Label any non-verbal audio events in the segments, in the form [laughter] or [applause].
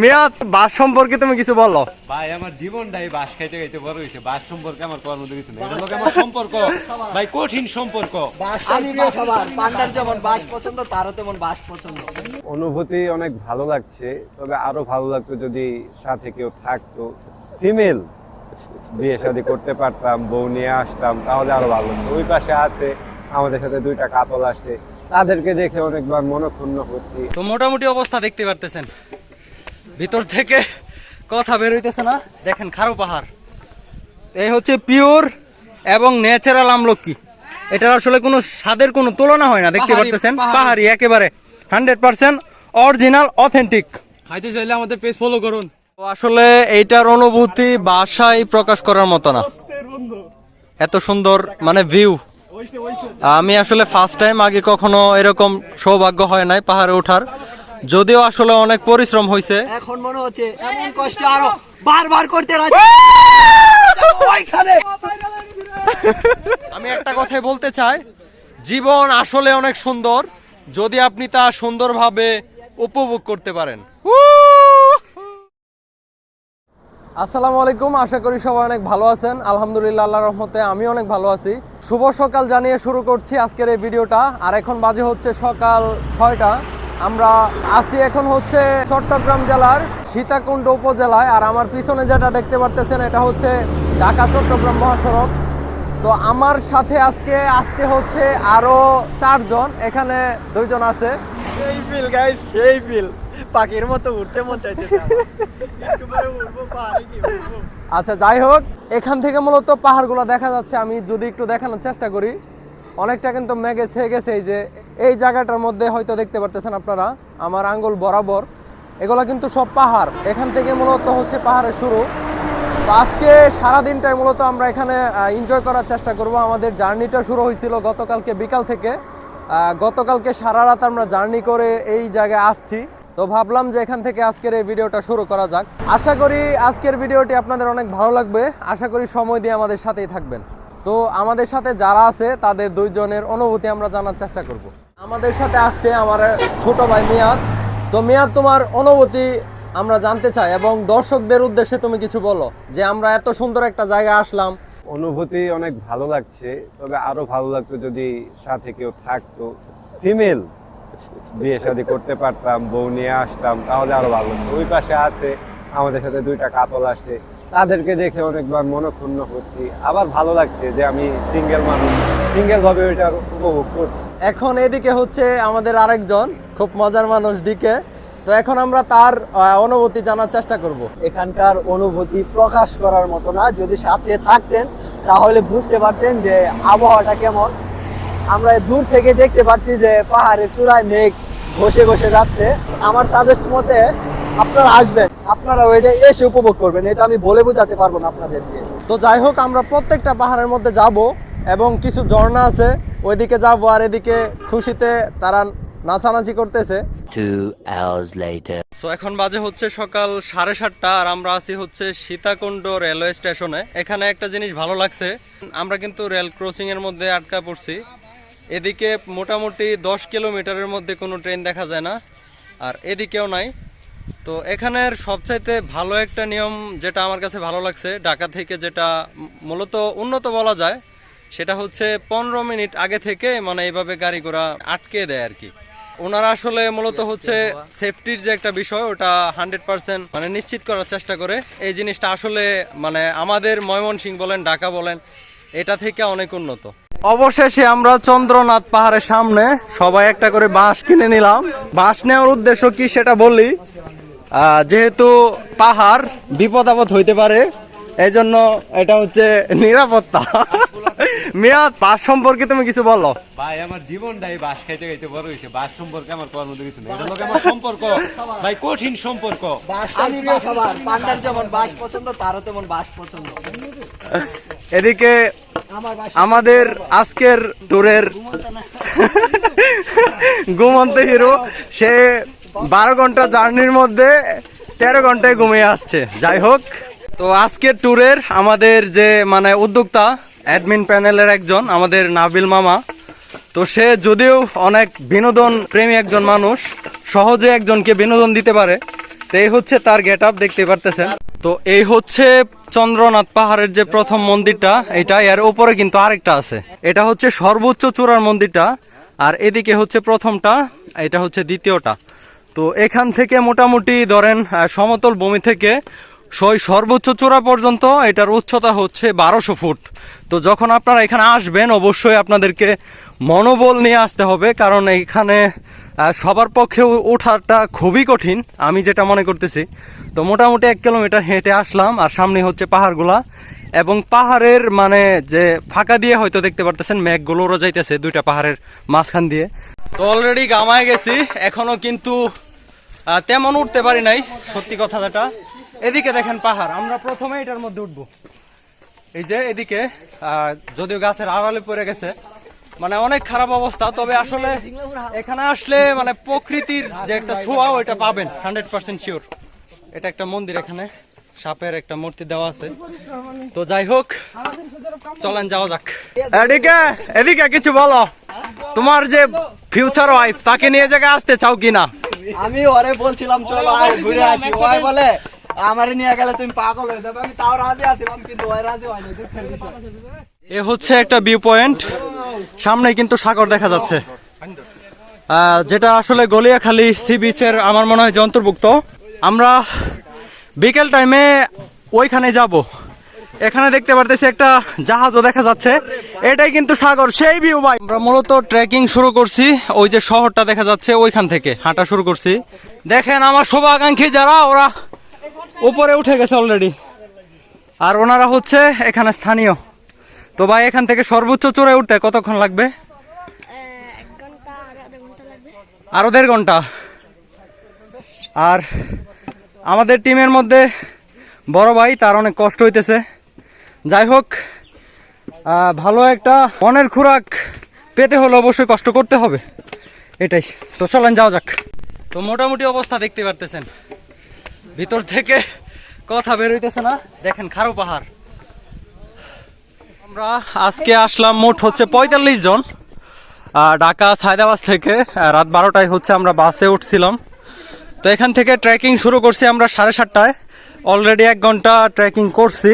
মেয়াদ বাস সম্পর্কে তুমি কিছু বলো। ভাই আমার জীবনটাই বাস খাইতে খাইতে বড় হয়েছে বাস সম্পর্কে আমার মধ্যে কিছু নেই। লোক আমার সম্পর্ক। ভাই কঠিন সম্পর্ক। পান্ডার যেমন বাস পছন্দ তারও তেমন বাস পছন্দ। অনুভূতি অনেক ভালো লাগছে তবে আরও ভালো লাগতো যদি সাথে কেউ থাকতো। ফিমেল। বিয়ে শাদী করতে পারতাম বউ নিয়ে আসতাম তাহলে আরও ভালো হতো ওই পাশে আছে আমাদের সাথে দুইটা কাপল আসছে। তাদেরকে দেখে অনেকবার মনক্ষুণ্ণ হচ্ছি। তো মোটামুটি অবস্থা দেখতে পারতেছেন। ভিতর থেকে কথা বের হইতেছে না। দেখেন খারো পাহাড়। এই হচ্ছে পিওর এবং ন্যাচারাল আমলকি। এটার আসলে কোনো স্বাদের কোনো তুলনা হয় না দেখতে পারতেছেন? পাহাড়ি। পাহাড়ি একেবারে হান্ড্রেড পার্সেন্ট অরিজিনাল অথেন্টিক খাইতে চাইলে আমাদের পেজ ফলো করুন। আসলে এইটার অনুভূতি বাসায় প্রকাশ করার মতো না। এত সুন্দর মানে ভিউ আমি আসলে ফার্স্ট টাইম আগে কখনো এরকম সৌভাগ্য হয় নাই পাহাড়ে ওঠার। যদিও আসলে অনেক পরিশ্রম হয়েছে এখন মনে হচ্ছে এমন কষ্ট আরও বারবার করতে রাজি। আমি একটা কথাই বলতে চাই জীবন আসলে অনেক সুন্দর যদি আপনি তা সুন্দরভাবে উপভোগ করতে পারেন। আসসালামু আলাইকুম আশা করি সবাই অনেক ভালো আছেন। আলহামদুলিল্লাহ আল্লাহর রহমতে আমি অনেক ভালো আছি। শুভ সকাল জানিয়ে শুরু করছি আজকের এই ভিডিওটা। আর এখন বাজে হচ্ছে সকাল ছয়টা। আমরা আছি এখন হচ্ছে চট্টগ্রাম জেলার সীতাকুণ্ড উপজেলায় আর আমার পিছনে যেটা দেখতে পারতেছেন এটা হচ্ছে ঢাকা চট্টগ্রাম মহাসড়ক। তো আমার সাথে আজকে আসতে হচ্ছে আরও চারজন এখানে দুইজন আছে। সেই ফিল গাইস সেই ফিল পাখির মতো উঠতে মন চাইতেছে আচ্ছা যাই হোক এখান থেকে মূলত পাহাড়গুলো দেখা যাচ্ছে আমি যদি একটু দেখানোর চেষ্টা করি। অনেকটা কিন্তু মেঘে ছেয়ে গেছে এই যে এই জায়গাটার মধ্যে হয়তো দেখতে পারতেছেন আপনারা, আমার আঙ্গুল বরাবর। এগুলো কিন্তু সব পাহাড়। এখান থেকে মূলত হচ্ছে পাহাড়ের শুরু। আজকে সারাদিনটাই মূলত আমরা এখানে এনজয় করার চেষ্টা করব। আমাদের জার্নিটা শুরু হয়েছিল গতকালকে বিকাল থেকে। গতকালকে সারা রাত আমরা জার্নি করে এই জায়গায় আসছি। তো ভাবলাম যে এখান থেকে আজকের এই ভিডিওটা শুরু করা যাক। আশা করি আজকের ভিডিওটি আপনাদের অনেক ভালো লাগবে। আশা করি সময় দিয়ে আমাদের সাথেই থাকবেন। তো আমাদের সাথে যারা আছে, তাদের দুইজনের অনুভূতি আমরা জানার চেষ্টা করব। আমাদের সাথে আসছে আমার ছোট ভাই মিয়াদ। তো মিয়াদ, তোমার অনুভূতি আমরা জানতে চাই এবং দর্শকদের উদ্দেশ্যে তুমি কিছু বলো যে আমরা এত সুন্দর একটা জায়গায় আসলাম। অনুভূতি অনেক ভালো লাগছে, তবে আরও ভালো লাগতো যদি সাথে কেউ থাকতো। ফিমেল, বিয়ে শাদী করতে পারতাম, বউ নিয়ে আসতাম, তাহলে আরও ভালো লাগতো। ওই পাশে আছে, আমাদের সাথে দুইটা কাপল আসছে। তাদেরকে দেখে অনেকবার মনক্ষুণ্ণ হচ্ছি। আবার ভালো লাগছে যে আমি সিঙ্গেল মানুষ সিঙ্গেল ভাবে ওইটা উপভোগ করছি। এখন এদিকে হচ্ছে আমাদের আরেকজন খুব মজার মানুষ ডিকে। তো এখন আমরা তার অনুভূতি জানার চেষ্টা করব। এখানকার অনুভূতি প্রকাশ করার মতো না। যদি সাথে থাকতেন তাহলে বুঝতে পারতেন যে আবহাওয়াটা কেমন। আমরা দূর থেকে দেখতে পাচ্ছি যে পাহাড়ের চূড়ায় মেঘ ঘষে ঘষে যাচ্ছে। আমার সাজেস্ট মতে আপনারা আসবেন। আপনারা ওইটা এসে উপভোগ করবেন এটা আমি বলে বোঝাতে পারব না আপনাদেরকে। তো যাই হোক আমরা প্রত্যেকটা পাহাড়ের মধ্যে যাব এবং কিছু ঝর্ণা আছে ওইদিকে যাব আর এদিকে খুশিতে তারা নাচানাচি করতেছে. সো এখন বাজে হচ্ছে সকাল সাড়ে সাতটা আর আমরা আছি হচ্ছে সীতাকুণ্ড রেলওয়ে স্টেশনে। এখানে একটা জিনিস ভালো লাগছে আমরা কিন্তু রেল ক্রসিং এর মধ্যে আটকা পড়ছি। এদিকে মোটামুটি দশ কিলোমিটারের মধ্যে কোনো ট্রেন দেখা যায় না আর এদিকেও নাই। তো এখানের সবচাইতে ভালো একটা নিয়ম যেটা আমার কাছে ভালো লাগছে ঢাকা থেকে যেটা মূলত উন্নত বলা যায় সেটা হচ্ছে পনেরো মিনিট আগে থেকে মানে এইভাবে গাড়ি ঘোড়া আটকে দেয় আর কি। ওনারা আসলে মূলত হচ্ছে সেফটির যে একটা বিষয় ওটা হান্ড্রেড পার্সেন্ট মানে নিশ্চিত করার চেষ্টা করে। এই জিনিসটা আসলে মানে আমাদের ময়মনসিং বলেন ঢাকা বলেন এটা থেকে অনেক উন্নত। অবশেষে আমরা চন্দ্রনাথ পাহাড়ের সামনে সবাই একটা করে বাঁশ কিনে নিলাম। বাঁশ নেওয়ার উদ্দেশ্য কি সেটা আহ, যেহেতু পাহাড় বিপদ আপদ হইতে পারে এই জন্য এটা হচ্ছে নিরাপত্তা। মেয়াদ বাস সম্পর্কে তুমি কিছু বলো। ভাই আমার জীবনটাই বাস খাইতে খাইতে বড় হয়েছে বাস সম্পর্কে আমার মধ্যে কিছু নেই। এটা আমার সম্পর্ক। ভাই কঠিন সম্পর্ক। আমি খাবার। পান্ডার যেমন বাস পছন্দ তারও তেমন বাস পছন্দ। এদিকে আমার বাস আমাদের আজকের ট্যুরের ঘুমন্ত হিরো সে বারো ঘণ্টা জার্নির মধ্যে তেরো ঘন্টায় ঘুমিয়ে আসছে। যাই হোক। তো আজকের ট্যুরের আমাদের যে মানে উদ্যোক্তা অ্যাডমিন প্যানেলের একজন, আমাদের নাবিল মামা। তো সে যদিও অনেক বিনোদন প্রেমী একজন মানুষ, সহজে একজনকে বিনোদন দিতে পারে। তো এই হচ্ছে তার গেট আপ দেখতে পারতেছেন। তো এই হচ্ছে চন্দ্রনাথ পাহাড়ের যে প্রথম মন্দিরটা, এটা এর উপরে কিন্তু আরেকটা আছে। এটা হচ্ছে সর্বোচ্চ চূড়ার মন্দিরটা, আর এদিকে হচ্ছে প্রথমটা, এটা হচ্ছে দ্বিতীয়টা। তো এখান থেকে মোটামুটি ধরেন সমতল ভূমি থেকে সই সর্বোচ্চ চূড়া পর্যন্ত এটার উচ্চতা হচ্ছে বারোশো ফুট। তো যখন আপনারা এখানে আসবেন, অবশ্যই আপনাদেরকে মনোবল নিয়ে আসতে হবে, কারণ এখানে সবার পক্ষে ওঠাটা খুবই কঠিন, আমি যেটা মনে করতেছি। তো মোটামুটি এক কিলোমিটার হেঁটে আসলাম, আর সামনে হচ্ছে পাহাড়গুলা, এবং পাহাড়ের মানে যে ফাঁকা দিয়ে হয়তো দেখতে পারতেছেন মেঘগুলো ওরা যাইতেছে দুইটা পাহাড়ের মাঝখান দিয়ে। তো অলরেডি গামায় গেছি, এখনও কিন্তু তেমন উঠতে পারি নাই, সত্যি কথা যেটা। এদিকে দেখেন পাহাড়, আমরা প্রথমে এটার মধ্যে উঠবো। এই যে এদিকে যদিও গাছের আড়ালে পড়ে গেছে মানে অনেক খারাপ অবস্থা, তবে আসলে এখানে আসলে মানে প্রকৃতির যে একটা ছোঁয়া, ওইটা পাবেন হান্ড্রেড পার্সেন্ট শিওর এটা একটা মন্দির এখানে, সাপের একটা মূর্তি দেওয়া আছে। তো যাই হোক, চলেন যাওয়া যাক। এদিকে এদিকে কিছু বলো। তোমার যে ফিউচার ওয়াইফ তাকে নিয়ে জায়গায় আসতে চাও কিনা? আমি ওরে বলছিলাম চলো আর ঘুরে আসি। ওই বলে আমারে নিয়ে গেলে তুমি পাগল হয়ে যাবে। আমি তাও রাজি আছিলাম কিন্তু ওই রাজি হয়নি এ হচ্ছে একটা ভিউ পয়েন্ট সামনে কিন্তু সাগর দেখা যাচ্ছে। যেটা আসলে গলিয়াখালী সি বিচের আমার মনে হয় যে অন্তর্ভুক্ত। আমরা বিকেল টাইমে ওইখানে যাব। এখানে দেখতে পারতেছি একটা জাহাজও দেখা যাচ্ছে। এটাই কিন্তু সাগর, সেই ভিউ ভাই। আমরা মূলত ট্রেকিং শুরু করছি, ওই যে শহরটা দেখা যাচ্ছে ওইখান থেকে হাঁটা শুরু করছি। দেখেন আমার শুভাকাঙ্ক্ষী যারা, ওরা উপরে উঠে গেছে অলরেডি আর ওনারা হচ্ছে এখানে স্থানীয়। তো ভাই, এখান থেকে সর্বোচ্চ চূড়ায় উঠতে কতক্ষণ লাগবে? এক ঘণ্টা আর আধা ঘণ্টা লাগবে আরও দেড় ঘণ্টা। আর আমাদের টিমের মধ্যে বড় ভাই, তার অনেক কষ্ট হইতেছে। যাই হোক ভালো একটা মনের খোরাক পেতে হলে অবশ্যই কষ্ট করতে হবে। এটাই। তো চলেন, যাওয়া যাক। তো মোটামুটি অবস্থা দেখতে পারতেছেন। ভিতর থেকে কথা বের হইতেছে না। দেখেন, খারো পাহাড়। আমরা আজকে আসলাম মোট হচ্ছে পঁয়তাল্লিশ জন। ঢাকা সায়দাবাদ থেকে রাত বারোটায় হচ্ছে আমরা বাসে উঠছিলাম। তো এখান থেকে ট্রেকিং শুরু করছি আমরা সাড়ে সাতটায়। অলরেডি এক ঘণ্টা ট্রেকিং করছি।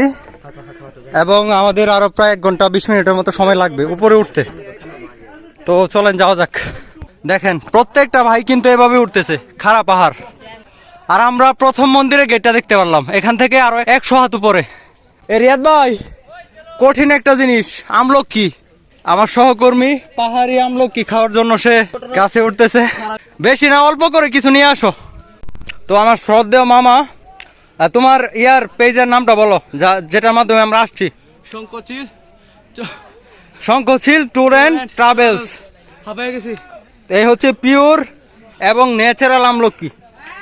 এবং আমাদের আরও প্রায় এক ঘণ্টা, বিশ মিনিটের মতো সময় লাগবে উপরে উঠতে। তো চলেন, যাওয়া যাক। দেখেন, প্রত্যেকটা ভাই কিন্তু এভাবে উঠতেছে। খারাপ পাহাড়। আর আমরা প্রথম মন্দিরের গেটটা দেখতে পারলাম। এখান থেকে আরও একশো হাত উপরে। রিয়াদ ভাই, কঠিন একটা জিনিস। আমলক আমলকি আমার সহকর্মী, পাহাড়ি আমলক আমলকি খাওয়ার জন্য সে গাছে উঠতেছে। বেশি না, অল্প করে কিছু নিয়ে আসো। তো আমার শ্রদ্ধেয় মামা তোমার ইয়ার পেজের নামটা বলো যা যেটার মাধ্যমে আমরা আসছি। সংকোচিল শঙ্খচিল ট্যুর অ্যান্ড ট্রাভেলস হাঁপাই গেছি। এই হচ্ছে পিওর এবং ন্যাচারাল আমলকি।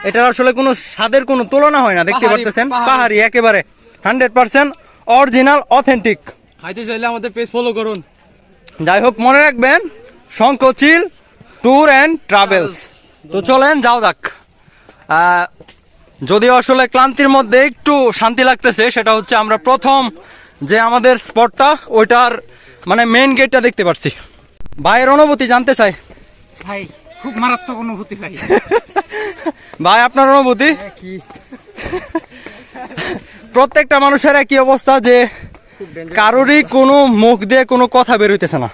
এটার আসলে কোনো স্বাদের কোনো তুলনা হয় না দেখতে পারতেছেন? পাহাড়ি। একেবারে। হান্ড্রেড পার্সেন্ট অরিজিনাল অথেন্টিক খাইতে চাইলে আমাদের পেজ ফলো করুন। যাই হোক মনে রাখবেন শঙ্কচিল ট্যুর অ্যান্ড ট্রাভেলস তো চলেন যাও যাক। যদিও আসলে ক্লান্তির মধ্যে একটু শান্তি লাগতেছে সেটা হচ্ছে আমরা প্রথম যে আমাদের স্পটটা ওইটার মানে মেন গেটটা দেখতে পাচ্ছি ভাইয়ের অনুভূতি জানতে চাই। ভাই খুব মারাত্মক অনুভূতি ভাই। [laughs] ভাই আপনার অনুভূতি? প্রত্যেকটা মানুষের একই অবস্থা যে কারোরই কোনো মুখ দিয়ে কোনো কথা বেরোইতেছে না।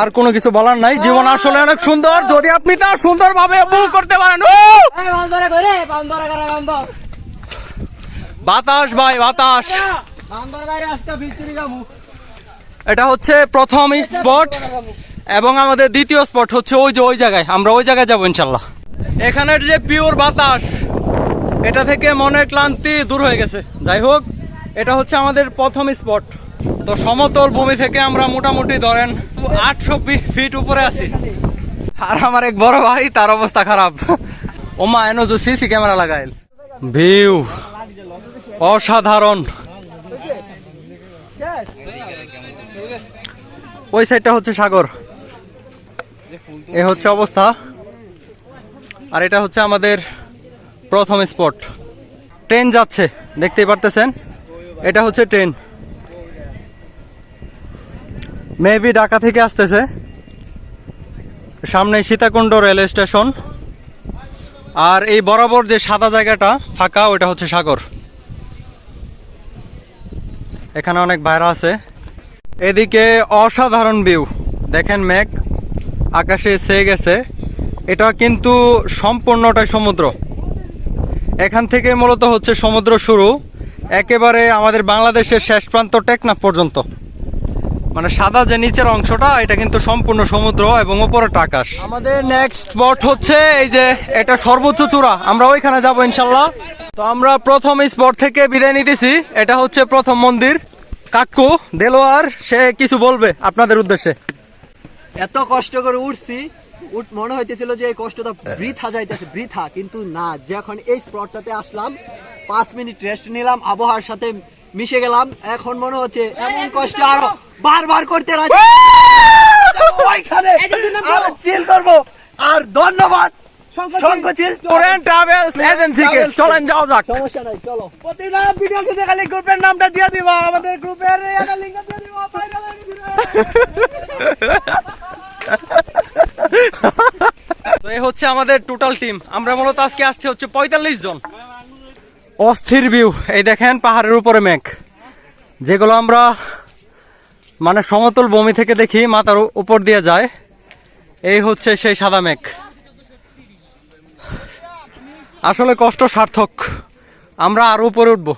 আর কোনো কিছু বলার নাই। জীবন আসলে অনেক সুন্দর। যদি আপনি তা সুন্দর ভাবে উপভোগ করতে পারেন বাতাস ভাই, বাতাস। এটা হচ্ছে প্রথম স্পট এবং আমাদের দ্বিতীয় স্পট হচ্ছে ওই যে ওই জায়গায়। আমরা ওই জায়গায় যাব ইনশাল্লাহ। এখানের যে পিওর বাতাস, এটা থেকে মনের ক্লান্তি দূর হয়ে গেছে। যাই হোক, এটা হচ্ছে আমাদের প্রথম স্পট তো সমতল ভূমি থেকে আমরা মোটামুটি ধরেন আটশো বিশ ফিট উপরে আছি। আর আমার এক বড় ভাই, তার অবস্থা খারাপ। ওমা, এনো যে সিসি ক্যামেরা লাগাইল। ভিউ। অসাধারণ। ওই সাইডটা হচ্ছে সাগর। এ হচ্ছে অবস্থা। আর এটা হচ্ছে আমাদের প্রথম স্পট। ট্রেন যাচ্ছে, দেখতেই পারতেছেন? এটা হচ্ছে ট্রেন। মেবি ঢাকা থেকে আসতেছে। সামনে সীতাকুণ্ড রেল স্টেশন। আর এই বরাবর যে সাদা জায়গাটা, ফাঁকা ওটা হচ্ছে সাগর। এখানে অনেক ভাইরা আছে। এদিকে অসাধারণ ভিউ। দেখেন মেঘ, আকাশে ছেয়ে গেছে। এটা কিন্তু সম্পূর্ণটাই সমুদ্র। এখান থেকে মূলত হচ্ছে সমুদ্র শুরু। একেবারে আমাদের বাংলাদেশের শেষ প্রান্ত টেকনাফ পর্যন্ত। মানে সাদা যে নিচের অংশটা এটা কিন্তু সম্পূর্ণ সমুদ্র এবং উপরেটা আকাশ। আমাদের নেক্সট স্পট হচ্ছে এই যে এটা সর্বোচ্চ চূড়া। আমরা ওইখানে যাব ইনশাল্লাহ তো আমরা প্রথম স্পট থেকে বিদায় নিতেছি। এটা হচ্ছে প্রথম মন্দির। কাকু দেলোয়ার সে কিছু বলবে আপনাদের উদ্দেশ্যে? এত কষ্ট করে উঠছি উঠ মনে হইতেছিল যে এই কষ্টটা বৃথা যাইতেছে বৃথা কিন্তু না। যখন এই স্পটটাতে আসলাম পাঁচ মিনিট রেস্ট নিলাম আবহাওয়ার সাথে মিশে গেলাম এখন মনে হচ্ছে এমন কষ্ট আরও বারবার করতে রাজি। ওইখানে আরও চিল করব। আর ধন্যবাদ। শঙ্কচিল ট্যুর ট্রাভেলস এজেন্সিকে চলেন যাও যাক। সমস্যা নাই চলো। প্রতিটা ভিডিও শেষে খালি গ্রুপের নামটা দিয়ে দিবা। আমাদের গ্রুপের লিঙ্ক দিয়ে দিবা। তো এই হচ্ছে আমাদের টোটাল টিম আমরা মূলত আজকে আসছে হচ্ছে পঁয়তাল্লিশ জন। অস্থির ভিউ এই দেখেন পাহাড়ের উপরে মেঘ। যেগুলো আমরা মানে সমতল ভূমি থেকে দেখি মাথার উপর দিয়ে যায়। এই হচ্ছে সেই সাদা মেঘ। আসলে কষ্ট সার্থক। আমরা আরও উপরে উঠবো।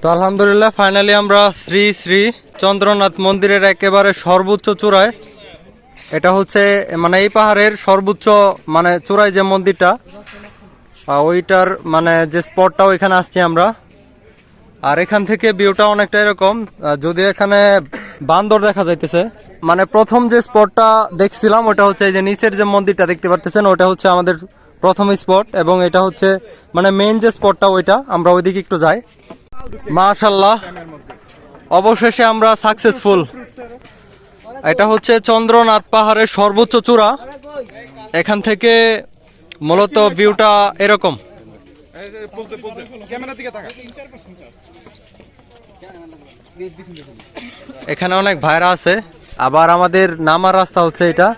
তো আলহামদুলিল্লাহ ফাইনালি আমরা শ্রী শ্রী চন্দ্রনাথ মন্দিরের একেবারে সর্বোচ্চ চূড়ায়। এটা হচ্ছে মানে এই পাহাড়ের সর্বোচ্চ মানে চূড়ায় যে মন্দিরটা ওইটার মানে যে স্পটটা ওইখানে আসছি আমরা। আর এখান থেকে ভিউটা অনেকটা এরকম যদি এখানে বান্দর দেখা যাইতেছে মানে প্রথম যে স্পটটা দেখছিলাম ওটা হচ্ছে এই যে নিচের যে মন্দিরটা দেখতে পারতেছেন ওটা হচ্ছে আমাদের প্রথম স্পট এবং এটা হচ্ছে মানে মেইন যে স্পটটা ওইটা আমরা ওইদিকে একটু যাই মাশাল্লাহ অবশেষে আমরা সাকসেসফুল এটা হচ্ছে চন্দ্রনাথ পাহাড়ের সর্বোচ্চ চূড়া এখান থেকে মূলত ভিউটা এরকম এখানে অনেক ভাইরা আছে। আবার আমাদের নামার রাস্তা হচ্ছে এটা।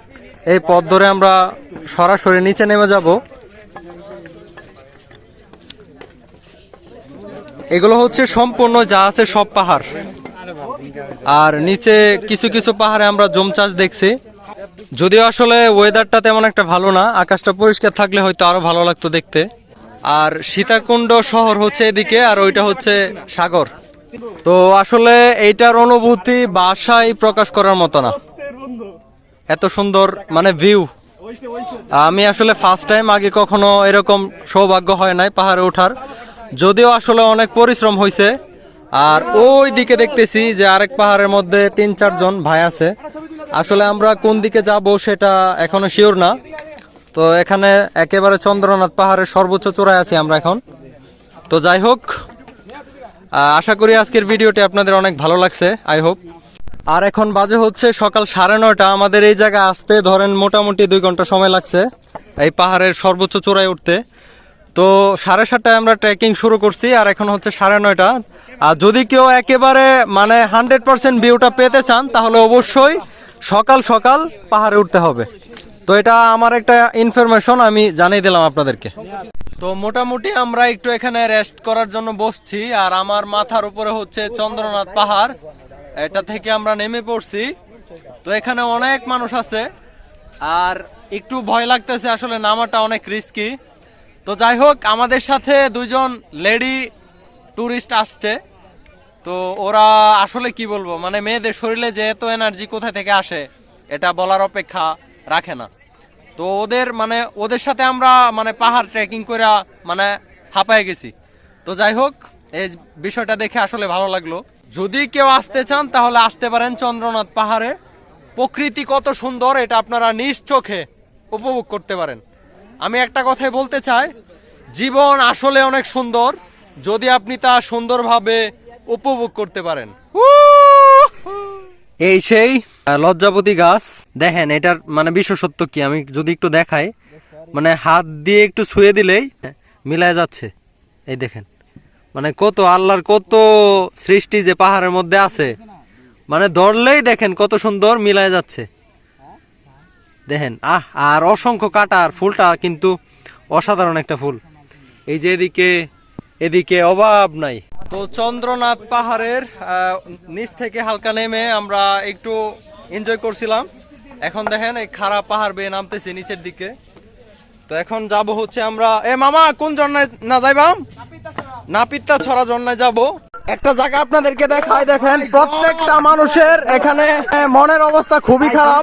এই পথ ধরে আমরা সরাসরি নিচে নেমে যাব। এগুলো হচ্ছে সম্পূর্ণ যা আছে সব পাহাড়। আর নিচে কিছু কিছু পাহাড়ে আমরা জম চাষ দেখছি। যদিও আসলে ওয়েদারটা তেমন একটা ভালো না, আকাশটা পরিষ্কার থাকলে হয়তো আরও ভালো লাগতো দেখতে। আর সীতাকুণ্ড শহর হচ্ছে এদিকে, আর ওইটা হচ্ছে সাগর। তো আসলে এইটার অনুভূতি বাসায় প্রকাশ করার মতো না। এত সুন্দর মানে ভিউ আমি আসলে ফার্স্ট টাইম আগে কখনো এরকম সৌভাগ্য হয় নাই পাহাড়ে ওঠার। যদিও আসলে অনেক পরিশ্রম হয়েছে আর ওই দিকে দেখতেছি যে আরেক পাহাড়ের মধ্যে তিন চারজন ভাই আছে। আসলে আমরা কোন দিকে যাব সেটা এখনও শিওর না। তো এখানে একেবারে চন্দ্রনাথ পাহাড়ের সর্বোচ্চ চূড়ায় আছি আমরা এখন। তো যাই হোক আশা করি আজকের ভিডিওটি আপনাদের অনেক ভালো লাগছে, আই হোপ। আর এখন বাজে হচ্ছে সকাল সাড়ে নয়টা। আমাদের এই জায়গায় আসতে ধরেন মোটামুটি দুই ঘণ্টা সময় লাগছে, এই পাহাড়ের সর্বোচ্চ চূড়ায় উঠতে। তো সাড়ে সাতটায় আমরা ট্রেকিং শুরু করছি, আর এখন হচ্ছে সাড়ে নয়টা। আর যদি কেউ একেবারে মানে হান্ড্রেড পার্সেন্ট ভিউটা পেতে চান, তাহলে অবশ্যই সকাল সকাল পাহাড়ে উঠতে হবে। তো এটা আমার একটা ইনফরমেশন আমি জানিয়ে দিলাম আপনাদেরকে। তো মোটামুটি আমরা একটু এখানে রেস্ট করার জন্য বসছি, আর আমার মাথার উপরে হচ্ছে চন্দ্রনাথ পাহাড়। এটা থেকে আমরা নেমে পড়ছি। তো এখানে অনেক মানুষ আছে, আর একটু ভয় লাগতেছে আসলে নামাটা অনেক রিস্কি তো যাই হোক, আমাদের সাথে দুজন লেডি ট্যুরিস্ট আসছে। তো ওরা আসলে কি বলব মানে মেয়েদের শরীরে যে এত এনার্জি কোথায় থেকে আসে, এটা বলার অপেক্ষা রাখে না। তো ওদের মানে ওদের সাথে আমরা মানে পাহাড় ট্রেকিং করে মানে হাঁপায় গেছি। তো যাই হোক, এই বিষয়টা দেখে আসলে ভালো লাগল। যদি কেউ আসতে চান, তাহলে আসতে পারেন চন্দ্রনাথ পাহাড়ে। প্রকৃতি কত সুন্দর, এটা আপনারা নিজ চোখে উপভোগ করতে পারেন। আমি একটা কথাই বলতে চাই, জীবন আসলে অনেক সুন্দর, যদি আপনি তা সুন্দরভাবে উপভোগ করতে পারেন। এই সেই লজ্জাপতি গাছ। দেখেন, এটার মানে বিশেষত্ব কি? আমি যদি একটু দেখাই মানে হাত দিয়ে একটু ছুঁয়ে দিলেই মিলায় যাচ্ছে। এই দেখেন মানে কত আল্লাহর কত সৃষ্টি যে পাহাড়ের মধ্যে আছে। মানে ধরলেই দেখেন কত সুন্দর মিলায় যাচ্ছে। দেখেন, আহ, আর অসংখ্য কাটা আর ফুলটা কিন্তু অসাধারণ একটা ফুল। এই যে এদিকে এদিকে অভাব নাই। তো চন্দ্রনাথ পাহাড়ের নিচ থেকে হালকা নেমে আমরা একটু এনজয় করছিলাম। এখন দেখেন এই খারাপ পাহাড় বেয়ে নামতেছি নিচের দিকে। তো এখন যাব হচ্ছে আমরা এ মামা, কোন ঝর্ণায় না যাইবাম নাপিত্তা ছড়া ঝর্ণায় যাব। একটা জায়গা আপনাদেরকে দেখাই, দেখেন, প্রত্যেকটা মানুষের এখানে মনের অবস্থা খুবই খারাপ।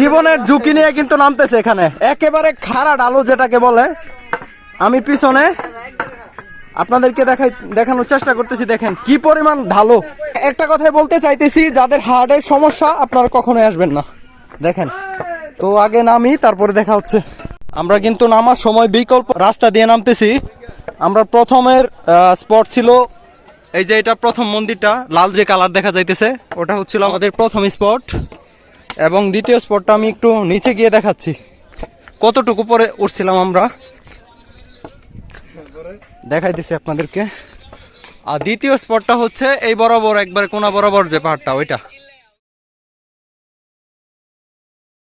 জীবনের ঝুঁকি নিয়ে কিন্তু নামতেছে এখানে। একেবারে খাড়া ডালো যেটাকে বলে। আমি পিছনে আপনাদেরকে দেখাই, দেখানোর চেষ্টা করতেছি, দেখেন কি পরিমাণ ঢালো। একটা কথাই বলতে চাইতেছি, যাদের হার্টের সমস্যা, আপনারা কখনোই আসবেন না। দেখেন, তো আগে নামি, তারপরে দেখা হচ্ছে। আমরা কিন্তু নামার সময় বিকল্প রাস্তা দিয়ে নামতেছি। আমরা প্রথমের স্পট ছিল, এই যে এটা প্রথম মন্দিরটা, লাল যে কালার দেখা যাইতেছে, ওটা হচ্ছিল আমাদের প্রথম স্পট এবং দ্বিতীয় স্পটটা আমি একটু নিচে গিয়ে দেখাচ্ছি। কতটুকু পরে উঠছিলাম আমরা? দেখাইতেছি আপনাদেরকে। আর দ্বিতীয় স্পটটা হচ্ছে এই বরাবর একবারে কোনা বরাবর যে পাহাড়টা ওইটা।